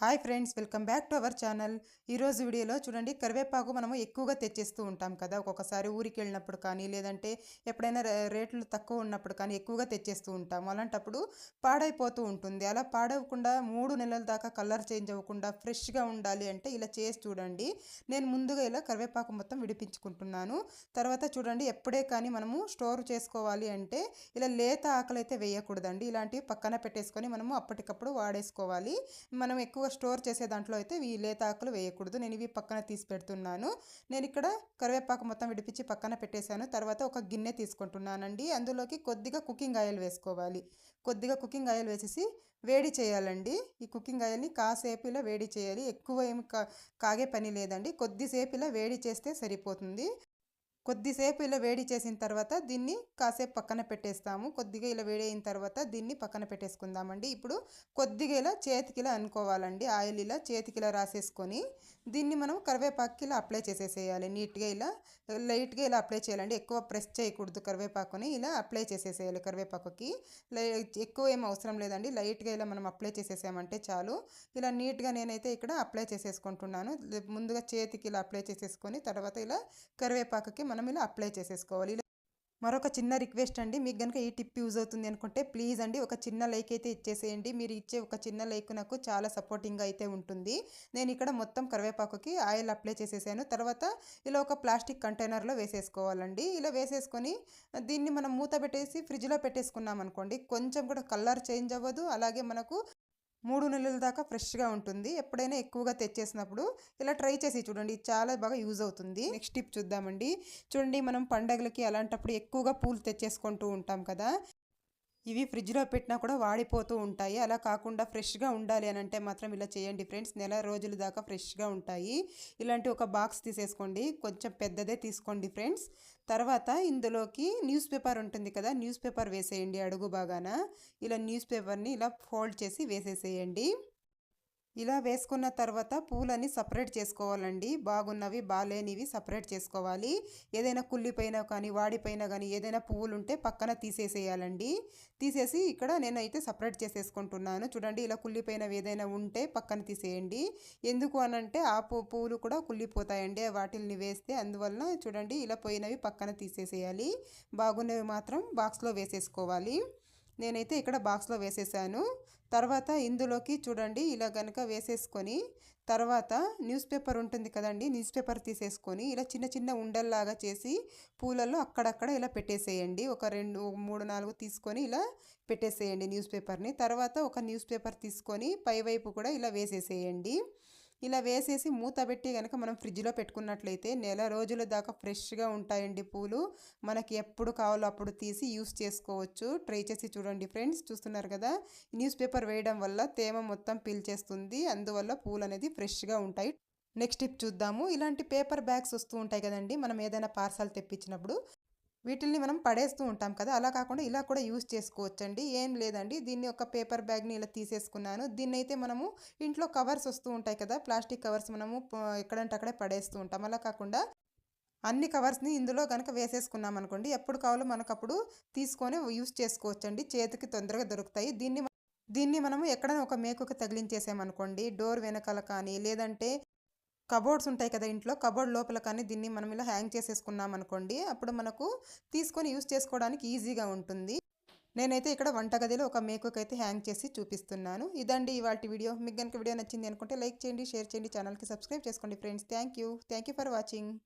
Hi friends welcome back to our channel. ఈరోజు వీడియోలో చూడండి కరివేపాకు మనము ఎక్కువగా తెచ్చేస్తూ ఉంటాం కదా. ఒక్కొక్కసారి ఊరికి వెళ్ళినప్పుడు కానీ లేదంటే ఎప్పుడైనా రేట్లు తక్కువ ఉన్నప్పుడు కానీ ఎక్కువగా తెచ్చేస్తూ ఉంటాం. అలాంటప్పుడు పాడైపోతూ ఉంటుంది. అలా పాడవకుండా మూడు నెలల దాకా కలర్ చేంజ్ అవ్వకుండా ఫ్రెష్గా ఉండాలి అంటే ఇలా చేసి చూడండి. నేను ముందుగా ఇలా కరివేపాకు మొత్తం విడిపించుకుంటున్నాను. తర్వాత చూడండి ఎప్పుడే కానీ మనము స్టోర్ చేసుకోవాలి అంటే ఇలా లేత ఆకలి అయితే వేయకూడదండి. ఇలాంటివి పక్కన పెట్టేసుకొని మనము అప్పటికప్పుడు వాడేసుకోవాలి. మనం ఎక్కువ స్టోర్ చేసే దాంట్లో అయితే ఈ లేత ఆకులు వేయకూడదు. నేను ఇవి పక్కన తీసి పెడుతున్నాను నేను ఇక్కడ కరివేపాకు మొత్తం విడిపించి పక్కన పెట్టేశాను. తర్వాత ఒక గిన్నె తీసుకుంటున్నానండి. అందులోకి కొద్దిగా కుకింగ్ ఆయిల్ వేసుకోవాలి. కొద్దిగా కుకింగ్ ఆయిల్ వేసేసి వేడి చేయాలండి. ఈ కుకింగ్ ఆయిల్ని కాసేపు ఇలా వేడి చేయాలి. ఎక్కువ ఏమి కా కాగే పని లేదండి. కొద్దిసేపు ఇలా వేడి చేస్తే సరిపోతుంది. కొద్దిసేపు ఇలా వేడి చేసిన తర్వాత దీన్ని కాసేపు పక్కన పెట్టేస్తాము. కొద్దిగా ఇలా వేడి అయిన తర్వాత దీన్ని పక్కన పెట్టేసుకుందామండి. ఇప్పుడు కొద్దిగా ఇలా చేతికి ఇలా అనుకోవాలండి. ఆయిల్ ఇలా చేతికి ఇలా రాసేసుకొని దీన్ని మనం కరివేపాకుకి ఇలా అప్లై చేసేసేయాలి. నీట్గా ఇలా లైట్గా ఇలా అప్లై చేయాలండి. ఎక్కువ ప్రెస్ చేయకూడదు కరివేపాకుని. ఇలా అప్లై చేసేసేయాలి కరివేపాకుకి. లై- ఎక్కువ ఏం అవసరం లేదండి. లైట్గా ఇలా మనం అప్లై చేసేసామంటే చాలు. ఇలా నీట్గా నేనైతే ఇక్కడ అప్లై చేసేసుకుంటున్నాను. ముందుగా చేతికి ఇలా అప్లై చేసేసుకొని తర్వాత ఇలా కరివేపాకుకి మనం ఇలా అప్లై చేసేసుకోవాలి. మరొక చిన్న రిక్వెస్ట్ అండి. మీకు కనుక ఈ టిప్ యూజ్ అవుతుంది అనుకుంటే ప్లీజ్ అండి ఒక చిన్న లైక్ అయితే ఇచ్చేసేయండి. మీరు ఇచ్చే ఒక చిన్న లైక్ నాకు చాలా సపోర్టింగ్గా అయితే ఉంటుంది. నేను ఇక్కడ మొత్తం కరివేపాకుకి ఆయిల్ అప్లై చేసేసాను. తర్వాత ఇలా ఒక ప్లాస్టిక్ కంటైనర్లో వేసేసుకోవాలండి. ఇలా వేసేసుకొని దీన్ని మనం మూత పెట్టేసి ఫ్రిడ్జ్లో పెట్టేసుకున్నాం అనుకోండి కొంచెం కూడా కలర్ చేంజ్ అవ్వదు. అలాగే మనకు మూడు నెలల దాకా ఫ్రెష్గా ఉంటుంది. ఎప్పుడైనా ఎక్కువగా తెచ్చేసినప్పుడు ఇలా ట్రై చేసి చూడండి. చాలా బాగా యూజ్ అవుతుంది. నెక్స్ట్ టిప్ చూద్దామండి. చూడండి మనం పండగలకి అలాంటప్పుడు ఎక్కువగా పూలు తెచ్చేసుకుంటూ ఉంటాం కదా. ఇవి ఫ్రిడ్జ్లో పెట్టినా కూడా వాడిపోతూ ఉంటాయి. అలా కాకుండా ఫ్రెష్గా ఉండాలి అని అంటే మాత్రం ఇలా చేయండి ఫ్రెండ్స్. నెల రోజుల దాకా ఫ్రెష్గా ఉంటాయి. ఇలాంటి ఒక బాక్స్ తీసేసుకోండి. కొంచెం పెద్దదే తీసుకోండి ఫ్రెండ్స్. తర్వాత ఇందులోకి న్యూస్ పేపర్ ఉంటుంది కదా న్యూస్ పేపర్ వేసేయండి అడుగు బాగాన ఇలా న్యూస్ పేపర్ని ఇలా ఫోల్డ్ చేసి వేసేసేయండి. ఇలా వేసుకున్న తర్వాత పూలని సపరేట్ చేసుకోవాలండి. బాగున్నవి బాగాలేనివి సపరేట్ చేసుకోవాలి. ఏదైనా కుళ్ళిపోయినా కానీ వాడిపోయినా కానీ ఏదైనా పువ్వులు ఉంటే పక్కన తీసేసేయాలండి. తీసేసి ఇక్కడ నేనైతే సపరేట్ చేసేసుకుంటున్నాను. చూడండి ఇలా కుళ్ళిపోయినవి ఏదైనా ఉంటే పక్కన తీసేయండి. ఎందుకు అనంటే ఆ పువ్వులు కూడా కుళ్ళిపోతాయండి. వాటిల్ని వేస్తే అందువలన చూడండి ఇలా పోయినవి పక్కన తీసేసేయాలి. బాగున్నవి మాత్రం బాక్స్లో వేసేసుకోవాలి. నేనైతే ఇక్కడ బాక్స్లో వేసేసాను. తర్వాత ఇందులోకి చూడండి ఇలా కనుక వేసేసుకొని తర్వాత న్యూస్ పేపర్ ఉంటుంది కదండి న్యూస్ పేపర్ తీసేసుకొని ఇలా చిన్న చిన్న ఉండల్లాగా చేసి పూలలో అక్కడక్కడ ఇలా పెట్టేసేయండి. ఒక రెండు మూడు నాలుగు తీసుకొని ఇలా పెట్టేసేయండి న్యూస్ పేపర్ని. తర్వాత ఒక న్యూస్ పేపర్ తీసుకొని పైవైపు కూడా ఇలా వేసేసేయండి. ఇలా వేసేసి మూత పెట్టి కనుక మనం ఫ్రిడ్జ్లో పెట్టుకున్నట్లయితే నెల రోజుల దాకా ఫ్రెష్గా ఉంటాయండి పూలు. మనకి ఎప్పుడు కావాలో అప్పుడు తీసి యూస్ చేసుకోవచ్చు. ట్రై చేసి చూడండి ఫ్రెండ్స్. చూస్తున్నారు కదా? న్యూస్ పేపర్ వేయడం వల్ల తేమ మొత్తం పీల్చేస్తుంది. అందువల్ల పూలు అనేది ఫ్రెష్గా ఉంటాయి. నెక్స్ట్ టిప్ చూద్దాము. ఇలాంటి పేపర్ బ్యాగ్స్ వస్తూ ఉంటాయి కదండి. మనం ఏదైనా పార్సల్ తెప్పించినప్పుడు వీటిల్ని మనం పడేస్తూ ఉంటాం కదా. అలా కాకుండా ఇలా కూడా యూస్ చేసుకోవచ్చండి. ఏం లేదండి. దీన్ని ఒక పేపర్ బ్యాగ్ని ఇలా తీసేసుకున్నాను. దీన్ని అయితే మనము ఇంట్లో కవర్స్ వస్తూ ఉంటాయి కదా. ప్లాస్టిక్ కవర్స్ మనము ఎక్కడంటే అక్కడే పడేస్తూ ఉంటాం. అలా కాకుండా అన్ని కవర్స్ని ఇందులో కనుక వేసేసుకున్నాం అనుకోండి ఎప్పుడు కావాలో మనకు అప్పుడు తీసుకొని యూస్ చేసుకోవచ్చండి. చేతికి తొందరగా దొరుకుతాయి. దీన్ని దీన్ని మనము ఎక్కడైనా ఒక మేకుకు తగిలించేసామనుకోండి డోర్ వెనకాల కానీ లేదంటే కబోర్డ్స్ ఉంటాయి కదా ఇంట్లో కబోర్డ్ లోపల కానీ దీన్ని మనం ఇలా హ్యాంగ్ చేసేసుకున్నాం అనుకోండి అప్పుడు మనకు తీసుకొని యూస్ చేసుకోవడానికి ఈజీగా ఉంటుంది. నేనైతే ఇక్కడ వంటగదిలో ఒక మేకుకి అయితే హ్యాంగ్ చేసి చూపిస్తున్నాను. ఇదండి ఇవాళ వీడియో. మీకు కనుక వీడియో నచ్చింది అనుకుంటే లైక్ చేయండి షేర్ చేయండి ఛానల్కి సబ్స్క్రైబ్ చేసుకోండి friends. Thank you. Thank you for watching.